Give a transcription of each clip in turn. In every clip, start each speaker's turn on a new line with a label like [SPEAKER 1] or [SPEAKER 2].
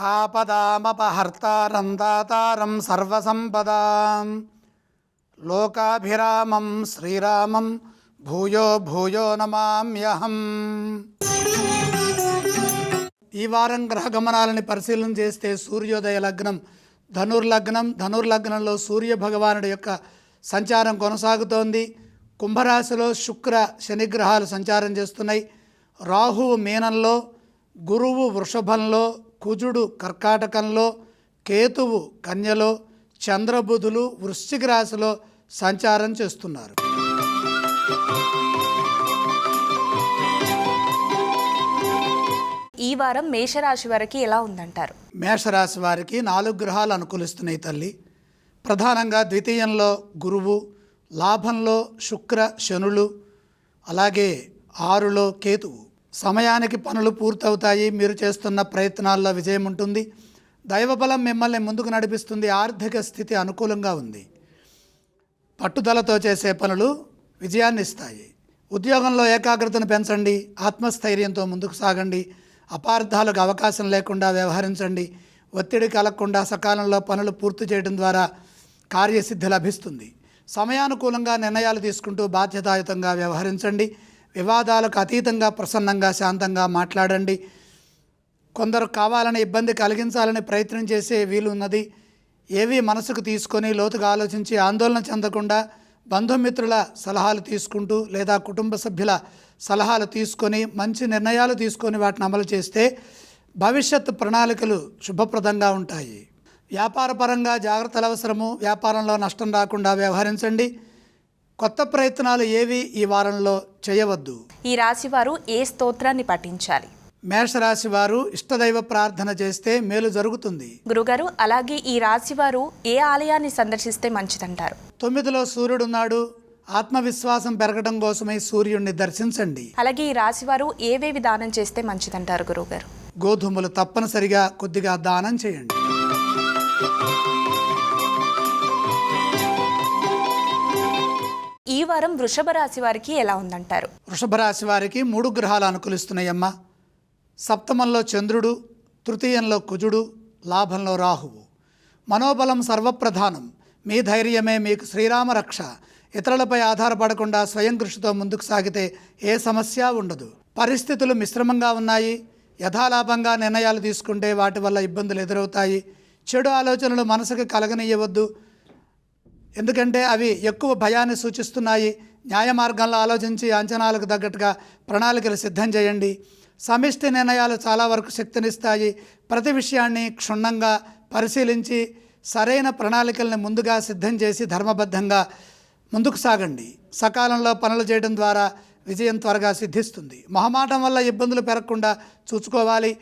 [SPEAKER 1] ఆపదామపహర్తారందాతారం దాతారం సర్వసంపదాం. లోకాభిరామం శ్రీరామం భూయో భూయో నమామ్యహం. ఈ వారం గ్రహ గమనాలని పరిశీలన చేస్తే సూర్యోదయ లగ్నం ధనుర్లగ్నం ధనుర్లగ్నంలో సూర్య భగవానుడి యొక్క సంచారం కొనసాగుతోంది. కుంభరాశిలో శుక్ర శనిగ్రహాలు సంచారం చేస్తున్నాయి. రాహువు మీనంలో గురువు వృషభంలో కుజుడు కర్కాటకంలో కేతువు కన్యలో చంద్రబుధులు వృశ్చిక రాశిలో సంచారం చేస్తున్నారు.
[SPEAKER 2] ఈ వారం మేషరాశి వారికి ఎలా ఉందంటారు?
[SPEAKER 1] మేషరాశి వారికి నాలుగు గ్రహాలు అనుకూలిస్తున్నాయి తల్లి. ప్రధానంగా ద్వితీయంలో గురువు లాభంలో శుక్ర శనులు అలాగే ఆరులో కేతువు. సమయానికి పనులు పూర్తవుతాయి. మీరు చేస్తున్న ప్రయత్నాల్లో విజయం ఉంటుంది. దైవబలం మిమ్మల్ని ముందుకు నడిపిస్తుంది. ఆర్థిక స్థితి అనుకూలంగా ఉంది. పట్టుదలతో చేసే పనులు విజయాన్ని ఇస్తాయి. ఉద్యోగంలో ఏకాగ్రతను పెంచండి. ఆత్మస్థైర్యంతో ముందుకు సాగండి. అపార్థాలకు అవకాశం లేకుండా వ్యవహరించండి. ఒత్తిడి కలగకుండా సకాలంలో పనులు పూర్తి చేయడం ద్వారా కార్యసిద్ధి లభిస్తుంది. సమయానుకూలంగా నిర్ణయాలు తీసుకుంటూ బాధ్యతాయుతంగా వ్యవహరించండి. వివాదాలకు అతీతంగా ప్రసన్నంగా శాంతంగా మాట్లాడండి. కొందరు కావాలని ఇబ్బంది కలిగించాలని ప్రయత్నం చేసే వీలు ఉన్నది. ఏవి మనసుకు తీసుకొని లోతుగా ఆలోచించి ఆందోళన చెందకుండా బంధుమిత్రుల సలహాలు తీసుకుంటూ లేదా కుటుంబ సభ్యుల సలహాలు తీసుకొని మంచి నిర్ణయాలు తీసుకొని వాటిని అమలు చేస్తే భవిష్యత్ ప్రణాళికలు శుభప్రదంగా ఉంటాయి. వ్యాపారపరంగా జాగ్రత్తలు అవసరము. వ్యాపారంలో నష్టం రాకుండా వ్యవహరించండి. కొత్త ప్రయత్నాలు ఏవి ఈ వారంలో చేయవద్దు?
[SPEAKER 2] ఈ రాశి వారు ఏ స్తోత్రాన్ని పఠించాలి?
[SPEAKER 1] మేషరాశి వారు ఇష్టదైవ ప్రార్థన చేస్తే మేలు జరుగుతుంది.
[SPEAKER 2] గురుగారు అలాగే ఈ రాశి వారు ఏ ఆలయాన్ని సందర్శిస్తే మంచిదంటారు?
[SPEAKER 1] తొమ్మిదిలో సూర్యుడున్నాడు. ఆత్మవిశ్వాసం పెరగడం కోసమై సూర్యుడిని దర్శించండి.
[SPEAKER 2] అలాగే ఈ రాశి వారు ఏవేవి దానం చేస్తే మంచిదంటారు గురువుగారు
[SPEAKER 1] గోధుమలు తప్పనిసరిగా కొద్దిగా దానం చేయండి.
[SPEAKER 2] వారం వృషభ రాశి వారికి ఎలా ఉందంటారు?
[SPEAKER 1] వృషభ రాశి వారికి మూడు గ్రహాలు అనుకూలిస్తున్నాయమ్మా. సప్తమంలో చంద్రుడు తృతీయంలో కుజుడు లాభంలో రాహువు. మనోబలం సర్వప్రధానం. మీ ధైర్యమే మీకు శ్రీరామ రక్ష. ఇతరులపై ఆధారపడకుండా స్వయం కృషితో ముందుకు సాగితే ఏ సమస్య ఉండదు. పరిస్థితులు మిశ్రమంగా ఉన్నాయి. యథాలాభంగా నిర్ణయాలు తీసుకుంటే వాటి వల్ల ఇబ్బందులు ఎదురవుతాయి. చెడు ఆలోచనలు మనసుకు కలగనీయవద్దు. ఎందుకంటే అవి ఎక్కువ భయాన్ని సూచిస్తున్నాయి. న్యాయ మార్గంలో ఆలోచించి అంచనాలకు తగ్గట్టుగా ప్రణాళికలు సిద్ధం చేయండి. సమిష్టి నిర్ణయాలు చాలా వరకు శక్తినిస్తాయి. ప్రతి విషయాన్ని క్షుణ్ణంగా పరిశీలించి సరైన ప్రణాళికల్ని ముందుగా సిద్ధం చేసి ధర్మబద్ధంగా ముందుకు సాగండి. సకాలంలో పనులు చేయడం ద్వారా విజయం త్వరగా సిద్ధిస్తుంది. మొహమాటం వల్ల ఇబ్బందులు పెరగకుండా చూసుకోవాలి.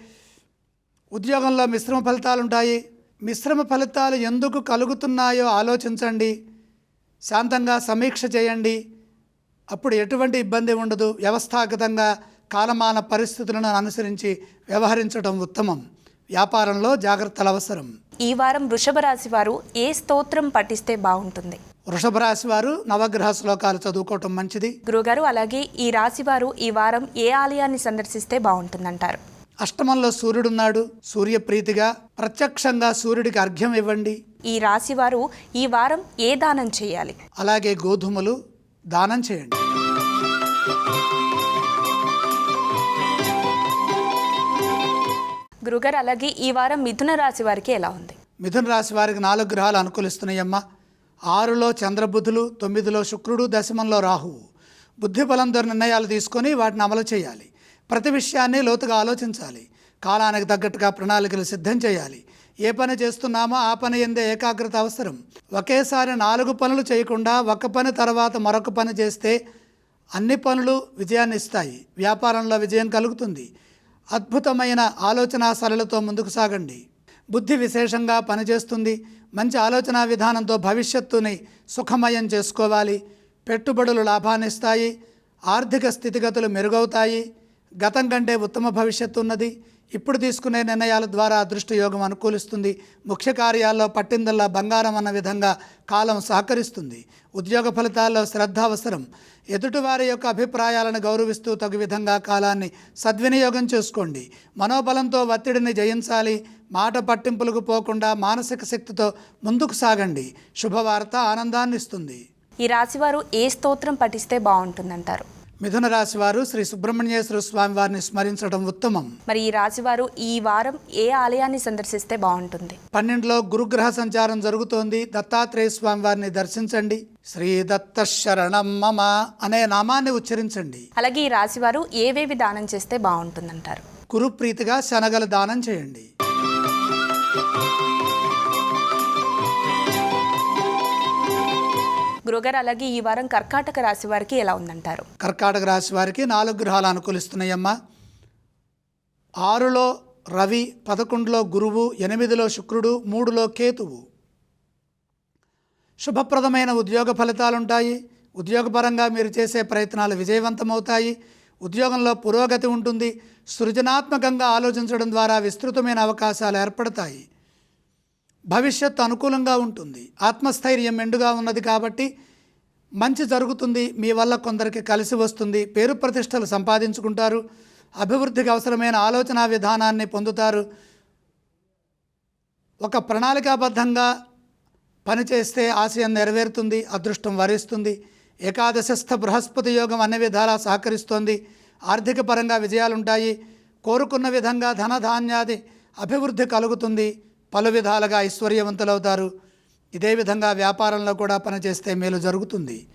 [SPEAKER 1] ఉద్యోగంలో మిశ్రమ ఫలితాలు ఉంటాయి మిశ్రమ ఫలితాలు ఎందుకు కలుగుతున్నాయో ఆలోచించండి. శాంతంగా సమీక్ష చేయండి. అప్పుడు ఎటువంటి ఇబ్బంది ఉండదు. వ్యవస్థాగతంగా కాలమాన పరిస్థితులను అనుసరించి వ్యవహరించడం ఉత్తమం. వ్యాపారంలో జాగ్రత్తలు అవసరం.
[SPEAKER 2] ఈ వారం వృషభ రాశి వారు ఏ స్తోత్రం పఠిస్తే బాగుంటుంది?
[SPEAKER 1] వృషభ రాశి వారు నవగ్రహ శ్లోకాలు చదువుకోవటం మంచిది.
[SPEAKER 2] గురుగారు అలాగే ఈ రాశి వారు ఈ వారం ఏ ఆలయాన్ని సందర్శిస్తే బాగుంటుందంటారు?
[SPEAKER 1] అష్టమంలో సూర్యుడున్నాడు. సూర్యప్రీతిగా ప్రత్యక్షంగా సూర్యుడికి అర్ఘ్యం ఇవ్వండి.
[SPEAKER 2] ఈ రాశి వారు ఈ వారం ఏ దానం చేయాలి?
[SPEAKER 1] అలాగే గోధుమలు దానం చేయండి.
[SPEAKER 2] గురుగారు అలాగే ఈ వారం మిథున రాశి వారికి ఎలా ఉంది?
[SPEAKER 1] మిథున రాశి వారికి నాలుగు గ్రహాలు అనుకూలిస్తున్నాయమ్మా. ఆరులో చంద్రబుధులు తొమ్మిదిలో శుక్రుడు దశమంలో రాహువు. బుద్ధి బలంతో నిర్ణయాలు తీసుకొని వాటిని అమలు చేయాలి. ప్రతి విషయాన్ని లోతుగా ఆలోచించాలి. కాలానికి తగ్గట్టుగా ప్రణాళికలు సిద్ధం చేయాలి. ఏ పని చేస్తున్నామో ఆ పని ఎందే ఏకాగ్రత అవసరం. ఒకేసారి నాలుగు పనులు చేయకుండా ఒక పని తర్వాత మరొక పని చేస్తే అన్ని పనులు విజయాన్ని ఇస్తాయి. వ్యాపారంలో విజయం కలుగుతుంది. అద్భుతమైన ఆలోచన సరళతో ముందుకు సాగండి. బుద్ధి విశేషంగా పనిచేస్తుంది. మంచి ఆలోచన విధానంతో భవిష్యత్తుని సుఖమయం చేసుకోవాలి. పెట్టుబడులు లాభాన్నిస్తాయి. ఆర్థిక స్థితిగతులు మెరుగవుతాయి. గతం కంటే ఉత్తమ భవిష్యత్తు ఉన్నది. ఇప్పుడు తీసుకునే నిర్ణయాల ద్వారా అదృష్ట యోగం అనుకూలిస్తుంది. ముఖ్య కార్యాల్లో పట్టిందల్లా బంగారం అన్న విధంగా కాలం సహకరిస్తుంది. ఉద్యోగ ఫలితాల్లో శ్రద్ధ అవసరం. ఎదుటివారి యొక్క అభిప్రాయాలను గౌరవిస్తూ తగు విధంగా కాలాన్ని సద్వినియోగం చేసుకోండి. మనోబలంతో ఒత్తిడిని జయించాలి. మాట పట్టింపులకు పోకుండా మానసిక శక్తితో ముందుకు సాగండి. శుభవార్త ఆనందాన్ని ఇస్తుంది
[SPEAKER 2] ఈ రాశివారు ఏ స్తోత్రం పఠిస్తే బాగుంటుందంటారు?
[SPEAKER 1] మిథున రాశి వారు శ్రీ సుబ్రహ్మణ్యేశ్వర స్వామి వారిని స్మరించడం ఉత్తమం.
[SPEAKER 2] మరి ఈ రాశివారు ఈ వారం ఏ ఆలయాన్ని సందర్శిస్తే బాగుంటుంది?
[SPEAKER 1] పన్నెండులో గురుగ్రహ సంచారం జరుగుతోంది. దత్తాత్రేయ స్వామి వారిని దర్శించండి. శ్రీ దత్త శరణం మమ అనే నామాన్ని ఉచ్చరించండి.
[SPEAKER 2] అలాగే ఈ రాశివారు ఏవేవి దానం చేస్తే బాగుంటుందంటారు?
[SPEAKER 1] గురుప్రీతిగా శనగలు దానం చేయండి.
[SPEAKER 2] గురుగారు అలాగే ఈ వారం కర్కాటక రాశి వారికి ఎలా ఉందంటారు?
[SPEAKER 1] కర్కాటక రాశి వారికి నాలుగు గ్రహాలు అనుకూలిస్తున్నాయమ్మా. ఆరులో రవి పదకొండులో గురువు ఎనిమిదిలో శుక్రుడు మూడులో కేతువు. శుభప్రదమైన ఉద్యోగ ఫలితాలు ఉంటాయి ఉద్యోగపరంగా మీరు చేసే ప్రయత్నాలు విజయవంతమవుతాయి. ఉద్యోగంలో పురోగతి ఉంటుంది. సృజనాత్మకంగా ఆలోచించడం ద్వారా విస్తృతమైన అవకాశాలు ఏర్పడతాయి. భవిష్యత్తు అనుకూలంగా ఉంటుంది. ఆత్మస్థైర్యం మెండుగా ఉన్నది కాబట్టి మంచి జరుగుతుంది. మీ వల్ల కొందరికి కలిసి వస్తుంది. పేరు ప్రతిష్టలు సంపాదించుకుంటారు. అభివృద్ధికి అవసరమైన ఆలోచన విధానాన్ని పొందుతారు. ఒక ప్రణాళికాబద్ధంగా పనిచేస్తే ఆశయం నెరవేరుతుంది అదృష్టం వరిస్తుంది. ఏకాదశస్థ బృహస్పతి యోగం అన్ని విధాలా సహకరిస్తోంది. ఆర్థిక పరంగా విజయాలుంటాయి. కోరుకున్న విధంగా ధనధాన్యాది అభివృద్ధి కలుగుతుంది. పలు విధాలుగా ఐశ్వర్యవంతులవుతారు. ఇదే విధంగా వ్యాపారంలో కూడా పనిచేస్తే మేలు జరుగుతుంది.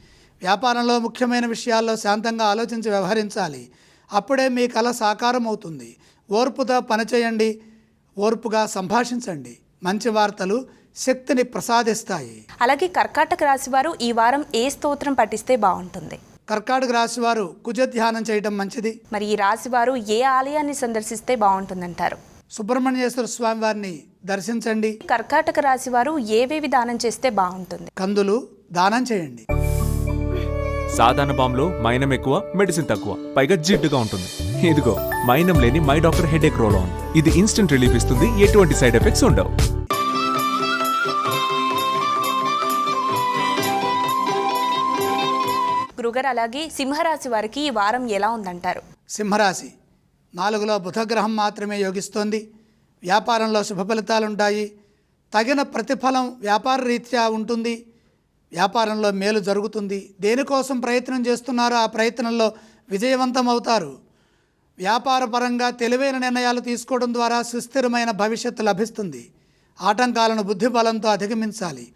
[SPEAKER 1] వ్యాపారంలో ముఖ్యమైన విషయాల్లో శాంతంగా ఆలోచించి వ్యవహరించాలి. అప్పుడే మీ కళ సాకారం అవుతుంది ఓర్పుతో పనిచేయండి. ఓర్పుగా సంభాషించండి. మంచి వార్తలు శక్తిని ప్రసాదిస్తాయి.
[SPEAKER 2] అలాగే కర్కాటక రాశి వారు ఈ వారం ఏ స్తోత్రం పఠిస్తే బాగుంటుంది?
[SPEAKER 1] కర్కాటక రాశి వారు కుజ ధ్యానం చేయడం మంచిది.
[SPEAKER 2] మరి ఈ రాశి వారు ఏ ఆలయాన్ని సందర్శిస్తే బాగుంటుందంటారు?
[SPEAKER 1] సుబ్రహ్మణ్యేశ్వర స్వామి వారిని దర్శించండి.
[SPEAKER 2] కర్కాటక రాశి వారు ఏవేవి దానం చేస్తే బాగుంటుంది?
[SPEAKER 1] కందులు దానం చేయండి.
[SPEAKER 3] సాధారణ బాంబులో మైనం ఎక్కువ మెడిసిన్ తక్కువ పైగా జిడ్డుగా ఉంటుంది. ఇదిగో మైనం లేని my doctor headache roll on. ఇది ఇన్స్టెంట్ రిలీఫ్ ఇస్తుంది ఎటువంటి సైడ్ ఎఫెక్ట్స్ ఉండవు.
[SPEAKER 2] గురుగారు అలాగే సింహరాశి వారికి ఈ వారం ఎలా ఉందంటారు?
[SPEAKER 1] సింహరాశి నాలుగులో బుధగ్రహం మాత్రమే యోగిస్తోంది. వ్యాపారంలో శుభ ఫలితాలు ఉంటాయి తగిన ప్రతిఫలం వ్యాపార రీత్యా ఉంటుంది. వ్యాపారంలో మేలు జరుగుతుంది. దేనికోసం ప్రయత్నం చేస్తున్నారో ఆ ప్రయత్నంలో విజయవంతం అవుతారు వ్యాపారపరంగా తెలివైన నిర్ణయాలు తీసుకోవడం ద్వారా సుస్థిరమైన భవిష్యత్తు లభిస్తుంది. ఆటంకాలను బుద్ధిబలంతో అధిగమించాలి.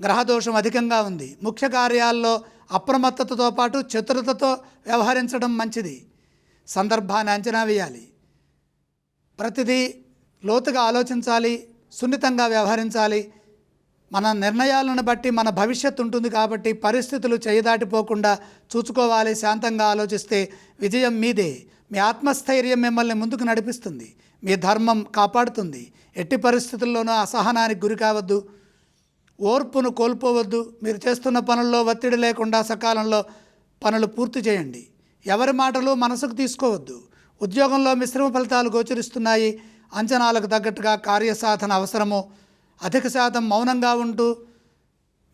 [SPEAKER 1] గ్రహదోషం అధికంగా ఉంది. ముఖ్య కార్యాల్లో అప్రమత్తతతో పాటు చతురతతో వ్యవహరించడం మంచిది. సందర్భాన్ని అంచనా వేయాలి. ప్రతిదీ లోతుగా ఆలోచించాలి సున్నితంగా వ్యవహరించాలి. మన నిర్ణయాలను బట్టి మన భవిష్యత్తు ఉంటుంది కాబట్టి పరిస్థితులు చేయదాటిపోకుండా చూసుకోవాలి శాంతంగా ఆలోచిస్తే విజయం మీదే. మీ ఆత్మస్థైర్యం మిమ్మల్ని ముందుకు నడిపిస్తుంది. మీ ధర్మం కాపాడుతుంది. ఎట్టి పరిస్థితుల్లోనూ అసహనానికి గురి కావద్దు. ఓర్పును కోల్పోవద్దు. మీరు చేస్తున్న పనుల్లో ఒత్తిడి లేకుండా సకాలంలో పనులు పూర్తి చేయండి. ఎవరి మాటలు మనసుకు తీసుకోవద్దు. ఉద్యోగంలో మిశ్రమ ఫలితాలు గోచరిస్తున్నాయి. అంచనాలకు తగ్గట్టుగా కార్యసాధన అవసరము అధిక శాతం మౌనంగా ఉంటూ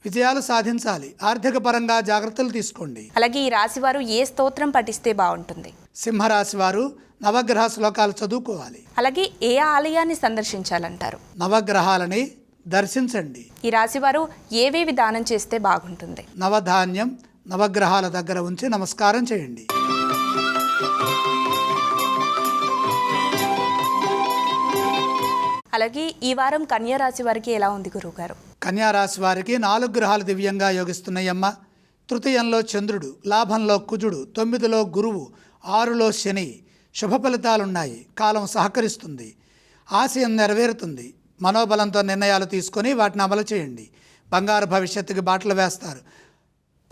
[SPEAKER 1] విజయాలు సాధించాలి. ఆర్థిక పరంగా జాగ్రత్తలు తీసుకోండి.
[SPEAKER 2] అలాగే ఈ రాశి వారు ఏ స్తోత్రం పఠిస్తే బాగుంటుంది?
[SPEAKER 1] సింహరాశి వారు నవగ్రహ శ్లోకాలు చదువుకోవాలి.
[SPEAKER 2] అలాగే ఏ ఆలయాన్ని సందర్శించాలంటారు?
[SPEAKER 1] నవగ్రహాలని దర్శించండి.
[SPEAKER 2] ఈ రాశి వారు ఏవేవి దానం చేస్తే బాగుంటుంది?
[SPEAKER 1] నవధాన్యం నవగ్రహాల దగ్గర ఉంచి నమస్కారం చేయండి.
[SPEAKER 2] అలాగే ఈ వారం కన్యారాశి వారికి ఎలా ఉంది గురువుగారు?
[SPEAKER 1] కన్యారాశి వారికి నాలుగు గ్రహాలు దివ్యంగా యోగిస్తున్నాయమ్మ. తృతీయంలో చంద్రుడు లాభంలో కుజుడు తొమ్మిదిలో గురువు ఆరులో శని. శుభ ఫలితాలున్నాయి. కాలం సహకరిస్తుంది. ఆశయం నెరవేరుతుంది. మనోబలంతో నిర్ణయాలు తీసుకొని వాటిని అమలు చేయండి. బంగారు భవిష్యత్తుకి బాటలు వేస్తారు.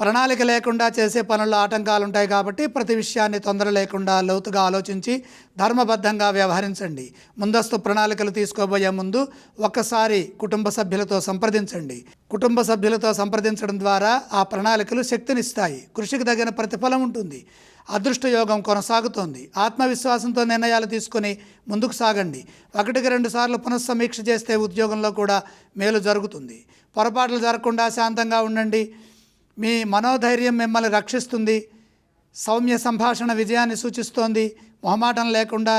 [SPEAKER 1] ప్రణాళిక లేకుండా చేసే పనుల్లో ఆటంకాలు ఉంటాయి కాబట్టి ప్రతి విషయాన్ని తొందర లేకుండా లోతుగా ఆలోచించి ధర్మబద్ధంగా వ్యవహరించండి. ముందస్తు ప్రణాళికలు తీసుకోబోయే ముందు ఒక్కసారి కుటుంబ సభ్యులతో సంప్రదించండి. కుటుంబ సభ్యులతో సంప్రదించడం ద్వారా ఆ ప్రణాళికలు శక్తినిస్తాయి. కృషికి తగిన ప్రతిఫలం ఉంటుంది. అదృష్ట యోగం కొనసాగుతోంది. ఆత్మవిశ్వాసంతో నిర్ణయాలు తీసుకొని ముందుకు సాగండి. ఒకటికి రెండు సార్లు పునఃసమీక్ష చేస్తే ఉద్యోగంలో కూడా మేలు జరుగుతుంది. పొరపాట్లు జరగకుండా శాంతంగా ఉండండి. మీ మనోధైర్యం మిమ్మల్ని రక్షిస్తుంది. సౌమ్య సంభాషణ విజయాన్ని సూచిస్తోంది. మొహమాటం లేకుండా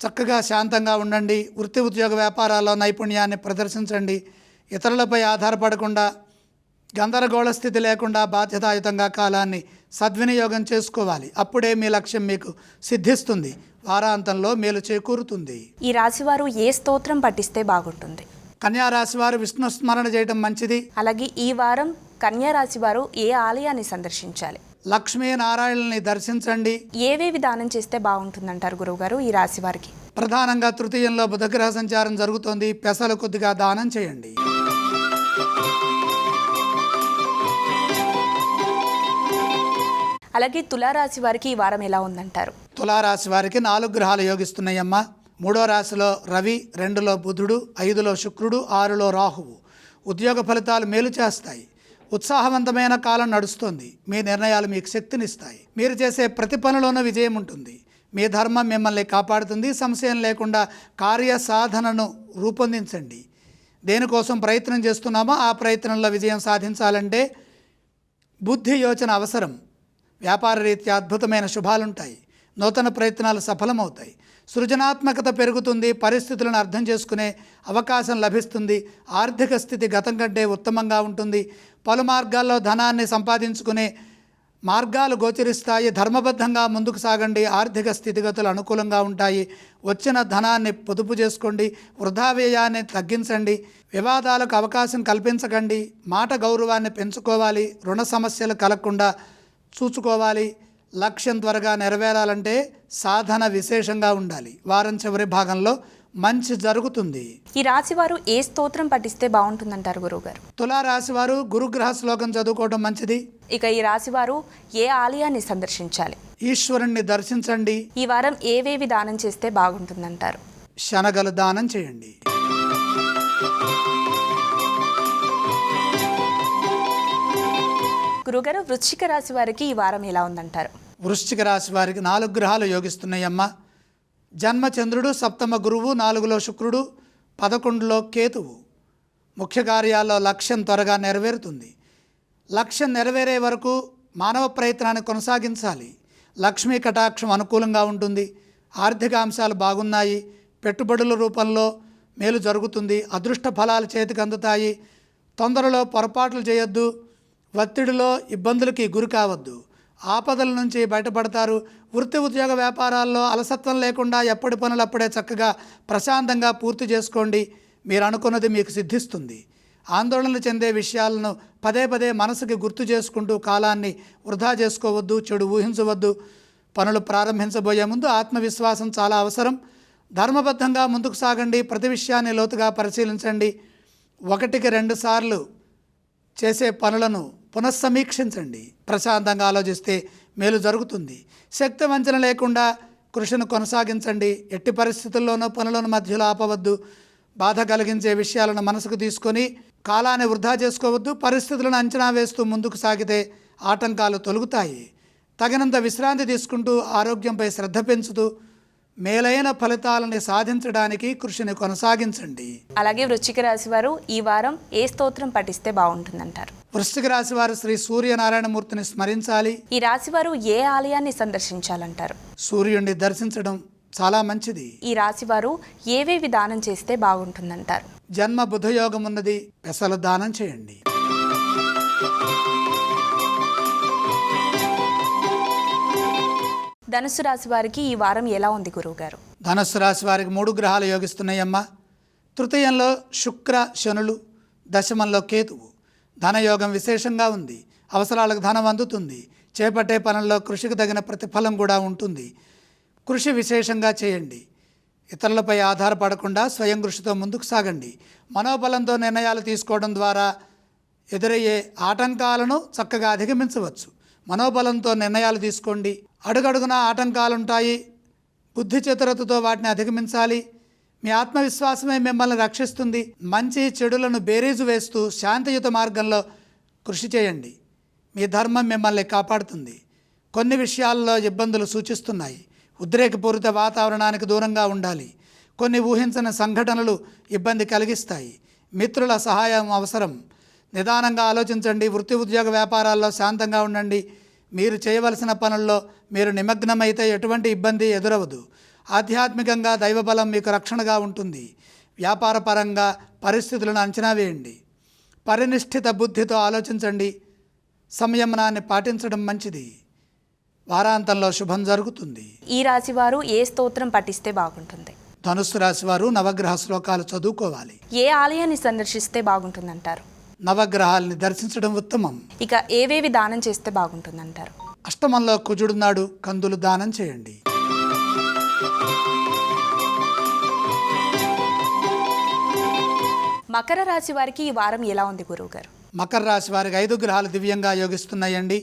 [SPEAKER 1] చక్కగా శాంతంగా ఉండండి. వృత్తి ఉద్యోగ వ్యాపారాల్లో నైపుణ్యాన్ని ప్రదర్శించండి. ఇతరులపై ఆధారపడకుండా గందరగోళ స్థితి లేకుండా బాధ్యతాయుతంగా కాలాన్ని సద్వినియోగం చేసుకోవాలి. అప్పుడే మీ లక్ష్యం మీకు సిద్ధిస్తుంది. వారాంతంలో మేలు చేకూరుతుంది.
[SPEAKER 2] ఈ రాశివారు ఏ స్తోత్రం పఠిస్తే బాగుంటుంది?
[SPEAKER 1] కన్యా రాశి వారు విష్ణు స్మరణ చేయడం మంచిది.
[SPEAKER 2] అలాగే ఈ వారం కన్యా రాశి వారు ఏ ఆలయాన్ని సందర్శించాలి?
[SPEAKER 1] లక్ష్మీ నారాయణని దర్శించండి.
[SPEAKER 2] ఏవేవి దానం చేస్తే బాగుంటుందంటారు గురువుగారు ఈ రాశి వారికి?
[SPEAKER 1] ప్రధానంగా తృతీయంలో బుధగ్రహ సంచారం జరుగుతోంది. పెసలు కొద్దిగా దానం చేయండి.
[SPEAKER 2] అలాగే తులారాశి వారికి ఈ వారం ఎలా ఉందంటారు?
[SPEAKER 1] తులారాశి వారికి నాలుగు గ్రహాలు యోగిస్తున్నాయమ్మా. మూడో రాశిలో రవి రెండులో బుధుడు ఐదులో శుక్రుడు ఆరులో రాహువు. ఉద్యోగ ఫలితాలు మేలు చేస్తాయి. ఉత్సాహవంతమైన కాలం నడుస్తోంది. మీ నిర్ణయాలు మీకు శక్తినిస్తాయి. మీరు చేసే ప్రతి పనిలోనూ విజయం ఉంటుంది. మీ ధర్మం మిమ్మల్ని కాపాడుతుంది. సంశయం లేకుండా కార్య సాధనను రూపొందించండి. దేనికోసం ప్రయత్నం చేస్తున్నామో ఆ ప్రయత్నంలో విజయం సాధించాలంటే బుద్ధి యోచన అవసరం. వ్యాపార రీత్యా అద్భుతమైన శుభాలుంటాయి. నూతన ప్రయత్నాలు సఫలమవుతాయి. సృజనాత్మకత పెరుగుతుంది పరిస్థితులను అర్థం చేసుకునే అవకాశం లభిస్తుంది. ఆర్థిక స్థితి గతం కంటే ఉత్తమంగా ఉంటుంది. పలు మార్గాల్లో ధనాన్ని సంపాదించుకునే మార్గాలు గోచరిస్తాయి. ధర్మబద్ధంగా ముందుకు సాగండి. ఆర్థిక స్థితిగతులు అనుకూలంగా ఉంటాయి. వచ్చిన ధనాన్ని పొదుపు చేసుకోండి. వృధా వ్యయాన్ని తగ్గించండి. వివాదాలకు అవకాశం కల్పించకండి. మాట గౌరవాన్ని పెంచుకోవాలి. రుణ సమస్యలు కలగకుండా చూసుకోవాలి. లక్ష్యం త్వరగా నెరవేరాలంటే సాధన విశేషంగా ఉండాలి. వారం చివరి భాగంలో మంచి జరుగుతుంది.
[SPEAKER 2] ఈ రాశి వారు ఏ స్తోత్రం పఠిస్తే బాగుంటుందంటారు గురువుగారు?
[SPEAKER 1] తులారాశి వారు గురుగ్రహ శ్లోకం చదువుకోవడం మంచిది.
[SPEAKER 2] ఇక ఈ రాశి వారు ఏ ఆలయాన్ని సందర్శించాలి?
[SPEAKER 1] ఈశ్వరుణ్ణి దర్శించండి.
[SPEAKER 2] ఈ వారం ఏవేవి దానం చేస్తే బాగుంటుందంటారు?
[SPEAKER 1] శనగలు దానం చేయండి.
[SPEAKER 2] గురుగారు వృశ్చిక రాశి వారికి ఈ వారం ఎలా ఉందంటారు?
[SPEAKER 1] వృశ్చిక రాశి వారికి నాలుగు గ్రహాలు యోగిస్తున్నాయమ్మ. జన్మచంద్రుడు సప్తమ గురువు నాలుగులో శుక్రుడు పదకొండులో కేతువు. ముఖ్య కార్యాల్లో లక్ష్యం త్వరగా నెరవేరుతుంది. లక్ష్యం నెరవేరే వరకు మానవ ప్రయత్నాన్ని కొనసాగించాలి. లక్ష్మీ కటాక్షం అనుకూలంగా ఉంటుంది. ఆర్థిక అంశాలు బాగున్నాయి. పెట్టుబడుల రూపంలో మేలు జరుగుతుంది. అదృష్ట ఫలాలు చేతికి అందుతాయి. తొందరలో పొరపాట్లు చేయొద్దు. ఒత్తిడిలో ఇబ్బందులకి గురి కావద్దు. ఆపదల నుంచి బయటపడతారు. వృత్తి ఉద్యోగ వ్యాపారాల్లో అలసత్వం లేకుండా ఎప్పటి పనులప్పుడే చక్కగా ప్రశాంతంగా పూర్తి చేసుకోండి. మీరు అనుకున్నది మీకు సిద్ధిస్తుంది. ఆందోళనలు చెందే విషయాలను పదే పదే మనసుకి గుర్తు చేసుకుంటూ కాలాన్ని వృధా చేసుకోవద్దు చెడు ఊహించవద్దు. పనులు ప్రారంభించబోయే ముందు ఆత్మవిశ్వాసం చాలా అవసరం. ధర్మబద్ధంగా ముందుకు సాగండి. ప్రతి విషయాన్ని లోతుగా పరిశీలించండి. ఒకటికి రెండు సార్లు చేసే పనులను పునఃసమీక్షించండి. ప్రశాంతంగా ఆలోచిస్తే మేలు జరుగుతుంది. శక్తి వంచన లేకుండా కృషిని కొనసాగించండి. ఎట్టి పరిస్థితుల్లోనూ పనులను మధ్యలో ఆపవద్దు. బాధ కలిగించే విషయాలను మనసుకు తీసుకొని కాలాన్ని వృధా చేసుకోవద్దు. పరిస్థితులను అంచనా వేస్తూ ముందుకు సాగితే ఆటంకాలు తొలుగుతాయి. తగినంత విశ్రాంతి తీసుకుంటూ ఆరోగ్యంపై శ్రద్ధ పెంచుతూ మేలైన ఫలితాలని సాధించడానికి కృషిని కొనసాగించండి.
[SPEAKER 2] అలాగే వృశ్చిక రాశి వారు ఈ వారం ఏ స్తోత్రం పఠిస్తే బాగుంటుందంటారు?
[SPEAKER 1] వృశ్చిక రాశి వారు శ్రీ సూర్యనారాయణమూర్తిని స్మరించాలి.
[SPEAKER 2] ఈ రాశి వారు ఏ ఆలయాన్ని సందర్శించాలంటారు?
[SPEAKER 1] సూర్యుడిని దర్శించడం చాలా మంచిది.
[SPEAKER 2] ఈ రాశి వారు ఏవేవి దానం చేస్తే బాగుంటుందంటారు?
[SPEAKER 1] జన్మ బుధయోగం ఉన్నది పెసలు దానం చేయండి.
[SPEAKER 2] ధనుసు రాశి వారికి ఈ వారం ఎలా ఉంది గురువుగారు?
[SPEAKER 1] ధనుస్సు రాశి వారికి మూడు గ్రహాలు యోగిస్తున్నాయమ్మా. తృతీయంలో శుక్ర శనులు దశమంలో కేతువు. ధనయోగం విశేషంగా ఉంది. అవసరాలకు ధనం అందుతుంది. చేపట్టే పనుల్లో కృషికి తగిన ప్రతిఫలం కూడా ఉంటుంది. కృషి విశేషంగా చేయండి. ఇతరులపై ఆధారపడకుండా స్వయం కృషితో ముందుకు సాగండి. మనోబలంతో నిర్ణయాలు తీసుకోవడం ద్వారా ఎదురయ్యే ఆటంకాలను చక్కగా అధిగమించవచ్చు. మనోబలంతో నిర్ణయాలు తీసుకోండి. అడుగడుగున ఆటంకాలుంటాయి. బుద్ధి చతురతతో వాటిని అధిగమించాలి. మీ ఆత్మవిశ్వాసమే మిమ్మల్ని రక్షిస్తుంది. మంచి చెడులను బేరీజు వేస్తూ శాంతియుత మార్గంలో కృషి చేయండి. మీ ధర్మం మిమ్మల్ని కాపాడుతుంది. కొన్ని విషయాల్లో ఇబ్బందులు సూచిస్తున్నాయి. ఉద్రేకపూరిత వాతావరణానికి దూరంగా ఉండాలి. కొన్ని ఊహించని సంఘటనలు ఇబ్బంది కలిగిస్తాయి. మిత్రుల సహాయం అవసరం. నిదానంగా ఆలోచించండి. వృత్తి ఉద్యోగ వ్యాపారాల్లో శాంతంగా ఉండండి. మీరు చేయవలసిన పనుల్లో మీరు నిమగ్నమైతే ఎటువంటి ఇబ్బంది ఎదురవదు. ఆధ్యాత్మికంగా దైవబలం మీకు రక్షణగా ఉంటుంది. వ్యాపారపరంగా పరిస్థితులను అంచనా వేయండి. పరినిష్ఠిత బుద్ధితో ఆలోచించండి. సంయమనాన్ని పాటించడం మంచిది. వారాంతంలో శుభం జరుగుతుంది.
[SPEAKER 2] ఈ రాశి వారు ఏ స్తోత్రం పఠిస్తే బాగుంటుంది?
[SPEAKER 1] ధనుస్సు రాశి వారు నవగ్రహ శ్లోకాలు చదువుకోవాలి.
[SPEAKER 2] ఏ ఆలయాన్ని సందర్శిస్తే బాగుంటుందంటారు?
[SPEAKER 1] నవగ్రహాల్ని దర్శించడం ఉత్తమం.
[SPEAKER 2] ఇక ఏవేవి దానం చేస్తే బాగుంటుందంటారు?
[SPEAKER 1] అష్టమంలో కుజుడున్నాడు కందులు దానం చేయండి.
[SPEAKER 2] మకర రాశి వారికి ఈ వారం ఎలా ఉంది గురువు గారు?
[SPEAKER 1] మకర రాశి వారికి ఐదు గ్రహాలు దివ్యంగా యోగిస్తున్నాయండి.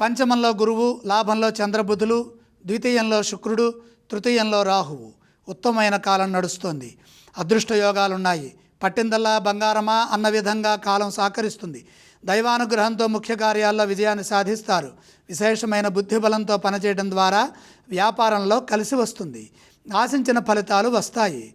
[SPEAKER 1] పంచమంలో గురువు లాభంలో చంద్రబుధులు ద్వితీయంలో శుక్రుడు తృతీయంలో రాహువు. ఉత్తమమైన కాలం నడుస్తోంది. అదృష్ట యోగాలున్నాయి. పట్టిందల్లా బంగారమా అన్న విధంగా కాలం సహకరిస్తుంది. దైవానుగ్రహంతో ముఖ్య కార్యాల్లో విజయాన్ని సాధిస్తారు. విశేషమైన బుద్ధిబలంతో పనిచేయడం ద్వారా వ్యాపారంలో కలిసి వస్తుంది. ఆశించిన ఫలితాలు వస్తాయి.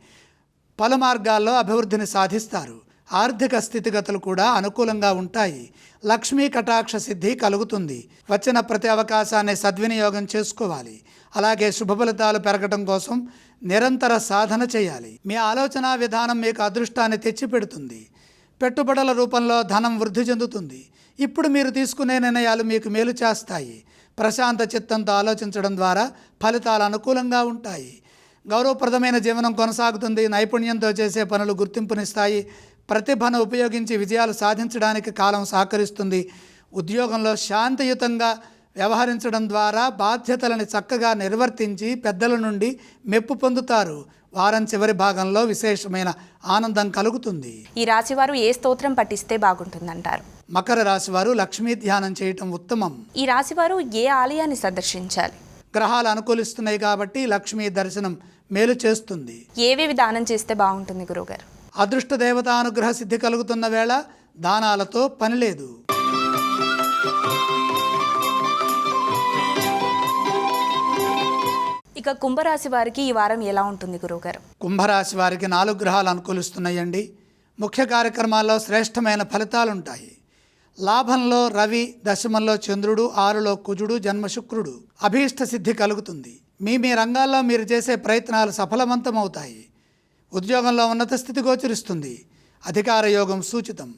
[SPEAKER 1] పలు మార్గాల్లో అభివృద్ధిని సాధిస్తారు. ఆర్థిక స్థితిగతులు కూడా అనుకూలంగా ఉంటాయి. లక్ష్మీ కటాక్ష సిద్ధి కలుగుతుంది. వచ్చిన ప్రతి అవకాశాన్ని సద్వినియోగం చేసుకోవాలి. అలాగే శుభ ఫలితాలు పెరగటం కోసం నిరంతర సాధన చేయాలి. మీ ఆలోచన విధానం మీకు అదృష్టాన్ని తెచ్చిపెడుతుంది. పెట్టుబడుల రూపంలో ధనం వృద్ధి చెందుతుంది. ఇప్పుడు మీరు తీసుకునే నిర్ణయాలు మీకు మేలు చేస్తాయి. ప్రశాంత చిత్తంతో ఆలోచించడం ద్వారా ఫలితాలు అనుకూలంగా ఉంటాయి. గౌరవప్రదమైన జీవనం కొనసాగుతుంది. నైపుణ్యంతో చేసే పనులు గుర్తింపునిస్తాయి. ప్రతిభను ఉపయోగించి విజయాలు సాధించడానికి కాలం సహకరిస్తుంది. ఉద్యోగంలో శాంతియుతంగా వ్యవహరించడం ద్వారా బాధ్యతలను చక్కగా నిర్వర్తించి పెద్దల నుండి మెప్పు పొందుతారు. వారం చివరి భాగంలో విశేషమైన ఆనందం కలుగుతుంది.
[SPEAKER 2] ఈ రాశి వారు ఏ స్తోత్రం పఠిస్తే బాగుంటుందంటారు?
[SPEAKER 1] మకర రాశి వారు లక్ష్మీ ధ్యానం చేయటం ఉత్తమం.
[SPEAKER 2] ఈ రాశి వారు ఏ ఆలయాన్ని సందర్శించాలి?
[SPEAKER 1] గ్రహాలు అనుకూలిస్తున్నాయి కాబట్టి లక్ష్మీ దర్శనం మేలు చేస్తుంది.
[SPEAKER 2] ఏవేవి దానం చేస్తే బాగుంటుంది గురువుగారు?
[SPEAKER 1] అదృష్ట దేవతానుగ్రహ సిద్ధి కలుగుతున్న వేళ దానాలతో పని లేదు.
[SPEAKER 2] ఇక కుంభరాశి వారికి ఈ వారం ఎలా ఉంటుంది గురువుగారు?
[SPEAKER 1] కుంభరాశి వారికి నాలుగు గ్రహాలు అనుకూలిస్తున్నాయండి. ముఖ్య కార్యక్రమాల్లో శ్రేష్టమైన ఫలితాలు ఉంటాయి లాభంలో రవి దశమంలో చంద్రుడు ఆరులో కుజుడు జన్మ శుక్రుడు. అభీష్ట సిద్ధి కలుగుతుంది. మీ మీ రంగాల్లో మీరు చేసే ప్రయత్నాలు సఫలవంతమవుతాయి. ఉద్యోగంలో ఉన్నత స్థితి గోచరిస్తుంది. అధికార యోగం సూచితం.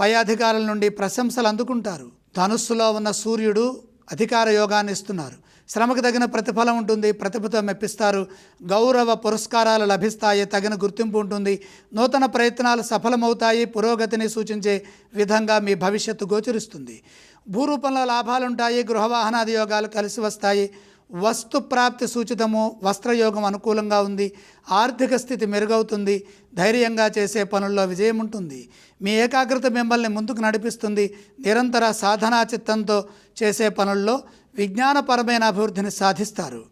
[SPEAKER 1] పై అధికారుల నుండి ప్రశంసలు అందుకుంటారు. ధనుస్సులో ఉన్న సూర్యుడు అధికార యోగాన్ని ఇస్తున్నారు. శ్రమకు తగిన ప్రతిఫలం ఉంటుంది ప్రతిభతో మెప్పిస్తారు. గౌరవ పురస్కారాలు లభిస్తాయి తగిన గుర్తింపు ఉంటుంది. నూతన ప్రయత్నాలు సఫలమవుతాయి పురోగతిని సూచించే విధంగా మీ భవిష్యత్తు గోచరిస్తుంది. భూరూపంలో లాభాలుంటాయి గృహవాహనాది యోగాలు కలిసి వస్తాయి. వస్తు ప్రాప్తి సూచితము వస్త్రయోగం అనుకూలంగా ఉంది ఆర్థిక స్థితి మెరుగవుతుంది ధైర్యంగా చేసే పనుల్లో విజయం ఉంటుంది మీ ఏకాగ్రత మిమ్మల్ని ముందుకు నడిపిస్తుంది నిరంతర సాధనా చిత్తంతో చేసే పనుల్లో విజ్ఞానపరమైన అభివృద్ధిని సాధిస్తారు.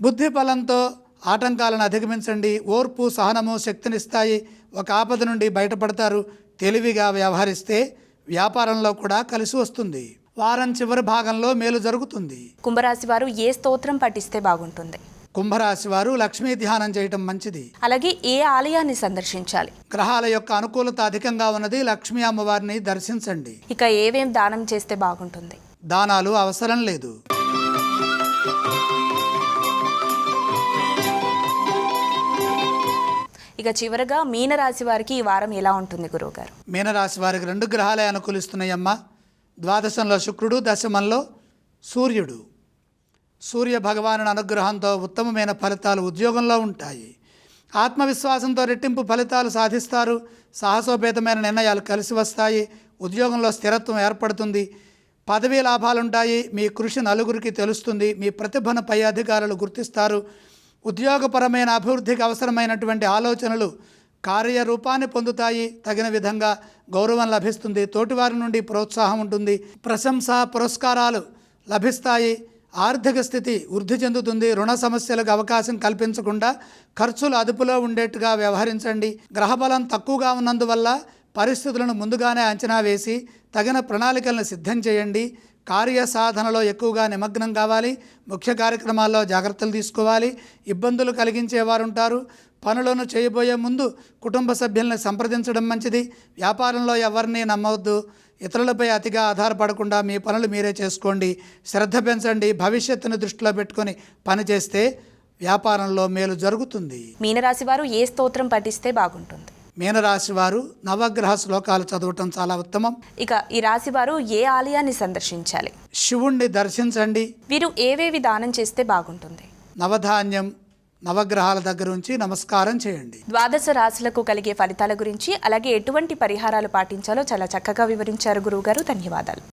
[SPEAKER 1] బుద్ధి బలంతో ఆటంకాలను అధిగమించండి ఓర్పు సహనము శక్తినిస్తాయి ఒక ఆపద నుండి బయటపడతారు తెలివిగా వ్యవహరిస్తే వ్యాపారంలో కూడా కలిసి వస్తుంది. వారం చివరి భాగంలో మేలు జరుగుతుంది.
[SPEAKER 2] కుంభరాశి వారు ఏ స్తోత్రం పఠిస్తే బాగుంటుంది?
[SPEAKER 1] కుంభరాశి వారు లక్ష్మీ ధ్యానం చేయటం మంచిది.
[SPEAKER 2] అలాగే ఏ ఆలయాన్ని సందర్శించాలి?
[SPEAKER 1] గ్రహాల యొక్క అనుకూలత అధికంగా ఉన్నది. లక్ష్మీ అమ్మవారిని దర్శించండి.
[SPEAKER 2] ఇక ఏవేం దానం చేస్తే బాగుంటుంది?
[SPEAKER 1] దానాలు అవసరం లేదు.
[SPEAKER 2] ఇక చివరగా మీనరాశి వారికి ఈ వారం ఎలా ఉంటుంది గురువుగారు?
[SPEAKER 1] మీనరాశి వారికి రెండు గ్రహాలే అనుకూలిస్తున్నాయమ్మ. ద్వాదశంలో శుక్రుడు దశమంలో సూర్యుడు. సూర్య భగవానుని అనుగ్రహంతో ఉత్తమమైన ఫలితాలు ఉద్యోగంలో ఉంటాయి. ఆత్మవిశ్వాసంతో రెట్టింపు ఫలితాలు సాధిస్తారు. సాహసోపేతమైన నిర్ణయాలు కలిసి వస్తాయి. ఉద్యోగంలో స్థిరత్వం ఏర్పడుతుంది. పదవీ లాభాలుంటాయి. మీ కృషి నలుగురికి తెలుస్తుంది. మీ ప్రతిభను పై అధికారులు గుర్తిస్తారు. ఉద్యోగపరమైన అభివృద్ధికి అవసరమైనటువంటి ఆలోచనలు కార్యరూపాన్ని పొందుతాయి. తగిన విధంగా గౌరవం లభిస్తుంది. తోటివారి నుండి ప్రోత్సాహం ఉంటుంది. ప్రశంస పురస్కారాలు లభిస్తాయి. ఆర్థిక స్థితి వృద్ధి చెందుతుంది. రుణ సమస్యలకు అవకాశం కల్పించకుండా ఖర్చులు అదుపులో ఉండేట్టుగా వ్యవహరించండి. గ్రహబలం తక్కువగా ఉన్నందువల్ల పరిస్థితులను ముందుగానే అంచనా వేసి తగిన ప్రణాళికలను సిద్ధం చేయండి. కార్య సాధనలో ఎక్కువగా నిమగ్నం కావాలి. ముఖ్య కార్యక్రమాల్లో జాగ్రత్తలు తీసుకోవాలి. ఇబ్బందులు కలిగించేవారు ఉంటారు పనులను చేయబోయే ముందు కుటుంబ సభ్యుల్ని సంప్రదించడం మంచిది. వ్యాపారంలో ఎవరిని నమ్మవద్దు. ఇతరులపై అతిగా ఆధారపడకుండా మీ పనులు మీరే చేసుకోండి. శ్రద్ధ పెంచండి. భవిష్యత్తును దృష్టిలో పెట్టుకొని పనిచేస్తే వ్యాపారంలో మేలు జరుగుతుంది.
[SPEAKER 2] మీనరాశి వారు ఏ స్తోత్రం పఠిస్తే బాగుంటుంది?
[SPEAKER 1] మీనరాశి వారు నవగ్రహ శ్లోకాలు చదవటం చాలా ఉత్తమం.
[SPEAKER 2] ఇక ఈ రాశి వారు ఏ ఆలయాన్ని సందర్శించాలి?
[SPEAKER 1] శివుణ్ణి దర్శించండి.
[SPEAKER 2] వీరు ఏవేవి దానం చేస్తే బాగుంటుంది?
[SPEAKER 1] నవధాన్యం నవగ్రహాల దగ్గర ఉంచి నమస్కారం చేయండి.
[SPEAKER 2] ద్వాదశ రాశులకు కలిగే ఫలితాల గురించి అలాగే ఎటువంటి పరిహారాలు పాటించాలో చాలా చక్కగా వివరించారు గురువుగారు. ధన్యవాదాలు.